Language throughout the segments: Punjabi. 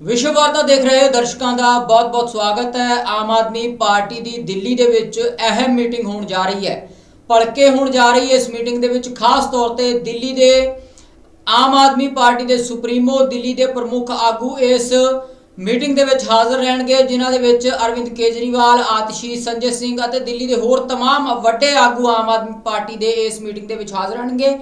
ਵਿਸ਼ਵ ਵਾਰਤਾ ਦੇਖ ਰਹੇ ਦਰਸ਼ਕਾਂ ਦਾ ਬਹੁਤ-ਬਹੁਤ ਸਵਾਗਤ ਹੈ ਆਮ ਆਦਮੀ ਪਾਰਟੀ ਦੀ ਦਿੱਲੀ ਦੇ ਵਿੱਚ ਅਹਿਮ ਮੀਟਿੰਗ ਹੋਣ ਜਾ ਰਹੀ ਹੈ ਭਲਕੇ ਹੋਣ ਜਾ ਰਹੀ ਹੈ ਇਸ ਮੀਟਿੰਗ ਦੇ ਵਿੱਚ ਖਾਸ ਤੌਰ ਤੇ ਦਿੱਲੀ ਦੇ ਆਮ ਆਦਮੀ ਪਾਰਟੀ ਦੇ ਸੁਪਰੀਮੋ ਦਿੱਲੀ ਦੇ ਪ੍ਰਮੁੱਖ ਆਗੂ ਇਸ ਮੀਟਿੰਗ ਦੇ ਵਿੱਚ ਹਾਜ਼ਰ ਰਹਿਣਗੇ ਜਿਨ੍ਹਾਂ ਦੇ ਵਿੱਚ ਅਰਵਿੰਦ ਕੇਜਰੀਵਾਲ ਆਤਿਸ਼ੀ ਸੰਜੇ ਸਿੰਘ ਅਤੇ ਦਿੱਲੀ ਦੇ ਹੋਰ तमाम ਵੱਡੇ ਆਗੂ ਆਮ ਆਦਮੀ ਪਾਰਟੀ ਦੇ ਇਸ ਮੀਟਿੰਗ ਦੇ ਵਿੱਚ ਹਾਜ਼ਰ ਰਹਿਣਗੇ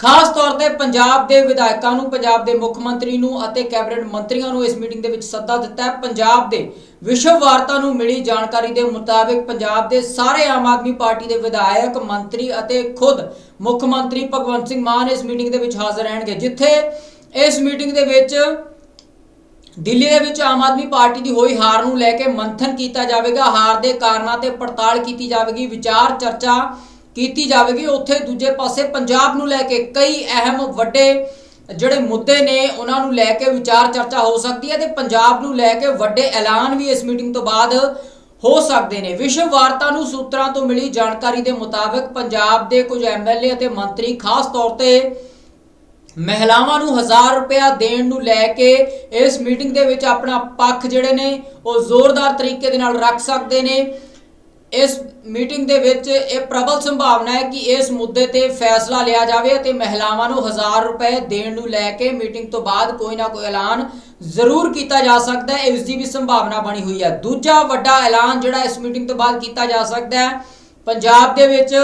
ਖਾਸ ਤੌਰ ਤੇ ਪੰਜਾਬ ਦੇ ਵਿਧਾਇਕਾਂ ਨੂੰ, ਪੰਜਾਬ ਦੇ ਮੁੱਖ ਮੰਤਰੀ ਨੂੰ ਅਤੇ ਕੈਬਨਿਟ ਮੰਤਰੀਆਂ ਨੂੰ ਇਸ ਮੀਟਿੰਗ ਦੇ ਵਿੱਚ ਸੱਦਾ ਦਿੱਤਾ ਹੈ। ਪੰਜਾਬ ਦੇ ਵਿਸ਼ਵ ਵਾਰਤਾ ਨੂੰ ਮਿਲੀ ਜਾਣਕਾਰੀ ਦੇ ਮੁਤਾਬਿਕ ਪੰਜਾਬ ਦੇ ਸਾਰੇ ਆਮ ਆਦਮੀ ਪਾਰਟੀ ਦੇ ਵਿਧਾਇਕ, ਮੰਤਰੀ ਅਤੇ ਖੁਦ ਮੁੱਖ ਮੰਤਰੀ ਭਗਵੰਤ ਸਿੰਘ ਮਾਨ ਇਸ ਮੀਟਿੰਗ ਦੇ ਵਿੱਚ ਹਾਜ਼ਰ ਰਹਿਣਗੇ, ਜਿੱਥੇ ਇਸ ਮੀਟਿੰਗ ਦੇ ਵਿੱਚ ਦਿੱਲੀ ਦੇ ਵਿੱਚ ਆਮ ਆਦਮੀ ਪਾਰਟੀ ਦੀ ਹੋਈ ਹਾਰ ਨੂੰ ਲੈ ਕੇ ਮੰਥਨ ਕੀਤਾ ਜਾਵੇਗਾ। ਹਾਰ ਦੇ ਕਾਰਨਾਂ ਤੇ ਪੜਤਾਲ ਕੀਤੀ ਜਾਵੇਗੀ। ਵਿਚਾਰ, ਚਰਚਾ ਕੀਤੀ ਜਾਵੇਗੀ। ਉੱਥੇ ਦੂਜੇ ਪਾਸੇ ਪੰਜਾਬ ਨੂੰ ਲੈ ਕੇ ਕਈ ਅਹਿਮ ਵੱਡੇ ਜਿਹੜੇ ਮੁੱਦੇ ਨੇ, ਉਹਨਾਂ ਨੂੰ ਲੈ ਕੇ ਵਿਚਾਰ ਚਰਚਾ ਹੋ ਸਕਦੀ ਹੈ ਤੇ ਪੰਜਾਬ ਨੂੰ ਲੈ ਕੇ ਵੱਡੇ ਐਲਾਨ ਵੀ ਇਸ ਮੀਟਿੰਗ ਤੋਂ ਬਾਅਦ ਹੋ ਸਕਦੇ ਨੇ। ਵਿਸ਼ਵ ਵਾਰਤਾ ਨੂੰ ਸੂਤਰਾਂ ਤੋਂ ਮਿਲੀ ਜਾਣਕਾਰੀ ਦੇ ਮੁਤਾਬਕ ਪੰਜਾਬ ਦੇ ਕੁਝ ਐਮਐਲਏ ਅਤੇ ਮੰਤਰੀ, ਖਾਸ ਤੌਰ ਤੇ ਮਹਿਲਾਵਾਂ ਨੂੰ 1000 ਰੁਪਇਆ ਦੇਣ ਨੂੰ ਲੈ ਕੇ ਇਸ ਮੀਟਿੰਗ ਦੇ ਵਿੱਚ ਆਪਣਾ ਪੱਖ ਜਿਹੜੇ ਨੇ, ਉਹ ਜ਼ੋਰਦਾਰ ਤਰੀਕੇ ਦੇ ਨਾਲ ਰੱਖ ਸਕਦੇ ਨੇ। ਇਸ ਮੀਟਿੰਗ ਦੇ ਵਿੱਚ ਇਹ ਪ੍ਰਬਲ ਸੰਭਾਵਨਾ ਹੈ ਕਿ ਇਸ ਮੁੱਦੇ ਤੇ ਫੈਸਲਾ ਲਿਆ ਜਾਵੇ ਅਤੇ ਮਹਿਲਾਵਾਂ ਨੂੰ 1000 ਰੁਪਏ ਦੇਣ ਨੂੰ ਲੈ ਕੇ ਮੀਟਿੰਗ ਤੋਂ ਬਾਅਦ ਕੋਈ ਨਾ ਕੋਈ ਐਲਾਨ ਜ਼ਰੂਰ ਕੀਤਾ ਜਾ ਸਕਦਾ ਹੈ। ਇਸ ਦੀ ਵੀ ਸੰਭਾਵਨਾ ਬਣੀ ਹੋਈ ਹੈ। ਦੂਜਾ ਵੱਡਾ ਐਲਾਨ ਜਿਹੜਾ ਇਸ ਮੀਟਿੰਗ ਤੋਂ ਬਾਅਦ ਕੀਤਾ ਜਾ ਸਕਦਾ ਹੈ, ਪੰਜਾਬ ਦੇ ਵਿੱਚ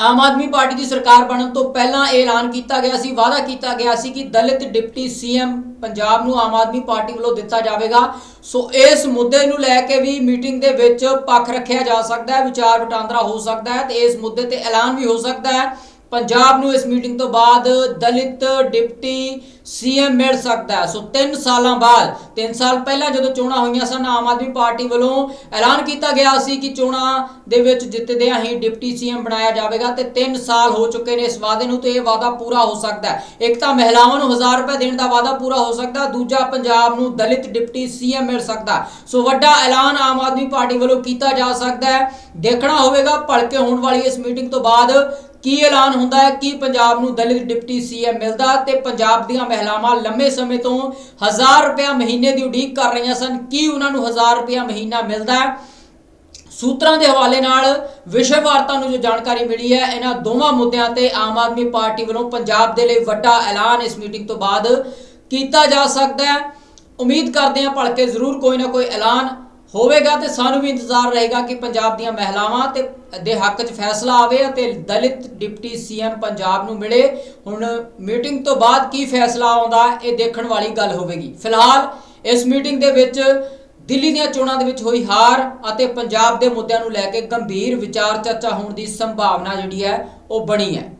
ਆਮ ਆਦਮੀ ਪਾਰਟੀ ਦੀ ਸਰਕਾਰ ਬਣਨ ਤੋਂ ਪਹਿਲਾਂ ਇਹ ਐਲਾਨ ਕੀਤਾ ਗਿਆ ਸੀ, ਵਾਅਦਾ ਕੀਤਾ ਗਿਆ ਸੀ ਕਿ ਦਲਿਤ ਡਿਪਟੀ ਸੀਐਮ ਪੰਜਾਬ ਨੂੰ ਆਮ ਆਦਮੀ ਪਾਰਟੀ ਵੱਲੋਂ ਦਿੱਤਾ ਜਾਵੇਗਾ। ਸੋ ਇਸ ਮੁੱਦੇ ਨੂੰ ਲੈ ਕੇ ਵੀ ਮੀਟਿੰਗ ਦੇ ਵਿੱਚ ਪੱਖ ਰੱਖਿਆ ਜਾ ਸਕਦਾ ਹੈ, ਵਿਚਾਰ ਵਟਾਂਦਰਾ ਹੋ ਸਕਦਾ ਹੈ ਤੇ ਇਸ ਮੁੱਦੇ ਤੇ ਐਲਾਨ ਵੀ ਹੋ ਸਕਦਾ ਹੈ। ਪੰਜਾਬ ਨੂੰ ਇਸ ਮੀਟਿੰਗ ਤੋਂ ਬਾਅਦ ਦਲਿਤ ਡਿਪਟੀ ਸੀਐਮ ਮਿਲ ਸਕਦਾ ਸੋ 3 ਸਾਲਾਂ ਬਾਅਦ 3 ਸਾਲ ਪਹਿਲਾਂ ਜਦੋਂ ਚੋਣਾਂ ਹੋਈਆਂ ਸਨ, ਆਮ ਆਦਮੀ ਪਾਰਟੀ ਵੱਲੋਂ ਐਲਾਨ ਕੀਤਾ ਗਿਆ ਸੀ ਕਿ ਚੋਣਾਂ ਦੇ ਵਿੱਚ ਜਿੱਤਦਿਆਂ ਹੀ ਡਿਪਟੀ ਸੀਐਮ ਬਣਾਇਆ ਜਾਵੇਗਾ ਤੇ 3 ਸਾਲ ਹੋ ਚੁੱਕੇ ਨੇ ਇਸ ਵਾਅਦੇ ਨੂੰ ਤੇ ਇਹ ਵਾਅਦਾ ਪੂਰਾ ਹੋ ਸਕਦਾ ਇੱਕ ਤਾਂ ਮਹਿਲਾਵਾਂ ਨੂੰ 1000 ਰੁਪਏ ਦੇਣ ਦਾ ਵਾਅਦਾ ਪੂਰਾ ਹੋ ਸਕਦਾ, ਦੂਜਾ ਪੰਜਾਬ ਨੂੰ ਦਲਿਤ ਡਿਪਟੀ ਸੀਐਮ ਮਿਲ ਸਕਦਾ। ਸੋ ਵੱਡਾ ਐਲਾਨ ਆਮ ਆਦਮੀ ਪਾਰਟੀ ਵੱਲੋਂ ਕੀਤਾ ਜਾ ਸਕਦਾ ਹੈ। ਦੇਖਣਾ ਹੋਵੇਗਾ, ਭਲਕੇ ਹੋਣ ਵਾਲੀ ਇਸ ਮੀਟਿੰਗ ਤੋਂ ਬਾਅਦ ਕੀ ਐਲਾਨ ਹੁੰਦਾ ਹੈ? ਕਿ ਪੰਜਾਬ ਨੂੰ ਦਲਿਤ ਡਿਪਟੀ ਸੀਐਮ ਮਿਲਦਾ ਤੇ ਪੰਜਾਬ ਦੀਆਂ ਮਹਿਲਾਵਾਂ ਲੰਮੇ ਸਮੇਂ ਤੋਂ 1000 ਰੁਪਏ ਮਹੀਨੇ ਦੀ ਉਡੀਕ ਕਰ ਰਹੀਆਂ ਸਨ। ਕੀ ਉਹਨਾਂ ਨੂੰ 1000 ਰੁਪਏ ਮਹੀਨਾ ਮਿਲਦਾ ਹੈ? ਸੂਤਰਾਂ ਦੇ ਹਵਾਲੇ ਨਾਲ ਵਿਸ਼ਵ ਵਾਰਤਾ ਨੂੰ ਜੋ ਜਾਣਕਾਰੀ ਮਿਲੀ ਹੈ, ਇਹਨਾਂ ਦੋਵਾਂ ਮੁੱਦਿਆਂ ਤੇ ਆਮ ਆਦਮੀ ਪਾਰਟੀ ਵੱਲੋਂ ਪੰਜਾਬ ਦੇ ਲਈ ਵੱਡਾ ਐਲਾਨ ਇਸ ਮੀਟਿੰਗ ਤੋਂ ਬਾਅਦ ਕੀਤਾ ਜਾ ਸਕਦਾ ਹੈ। ਉਮੀਦ ਕਰਦੇ ਹਾਂ ਭਲਕੇ ਜ਼ਰੂਰ ਕੋਈ ਨਾ ਕੋਈ ਐਲਾਨ ਹੋਵੇਗਾ ਤੇ ਸਾਨੂੰ ਵੀ ਇੰਤਜ਼ਾਰ ਰਹੇਗਾ ਕਿ ਪੰਜਾਬ ਦੀਆਂ ਮਹਿਲਾਵਾਂ ਤੇ ਦੇ ਹੱਕ 'ਚ ਫੈਸਲਾ ਆਵੇ ਅਤੇ ਦਲਿਤ ਡਿਪਟੀ ਸੀਐਮ ਪੰਜਾਬ ਨੂੰ ਮਿਲੇ। ਹੁਣ ਮੀਟਿੰਗ ਤੋਂ ਬਾਅਦ ਕੀ ਫੈਸਲਾ ਆਉਂਦਾ, ਇਹ ਦੇਖਣ ਵਾਲੀ ਗੱਲ ਹੋਵੇਗੀ। ਫਿਲਹਾਲ ਇਸ ਮੀਟਿੰਗ ਦੇ ਵਿੱਚ ਦਿੱਲੀ ਦੀਆਂ ਚੋਣਾਂ ਦੇ ਵਿੱਚ ਹੋਈ ਹਾਰ ਅਤੇ ਪੰਜਾਬ ਦੇ ਮੁੱਦਿਆਂ ਨੂੰ ਲੈ ਕੇ ਗੰਭੀਰ ਵਿਚਾਰ ਚਰਚਾ ਹੋਣ ਦੀ ਸੰਭਾਵਨਾ ਜਿਹੜੀ ਹੈ, ਉਹ ਬਣੀ ਹੈ।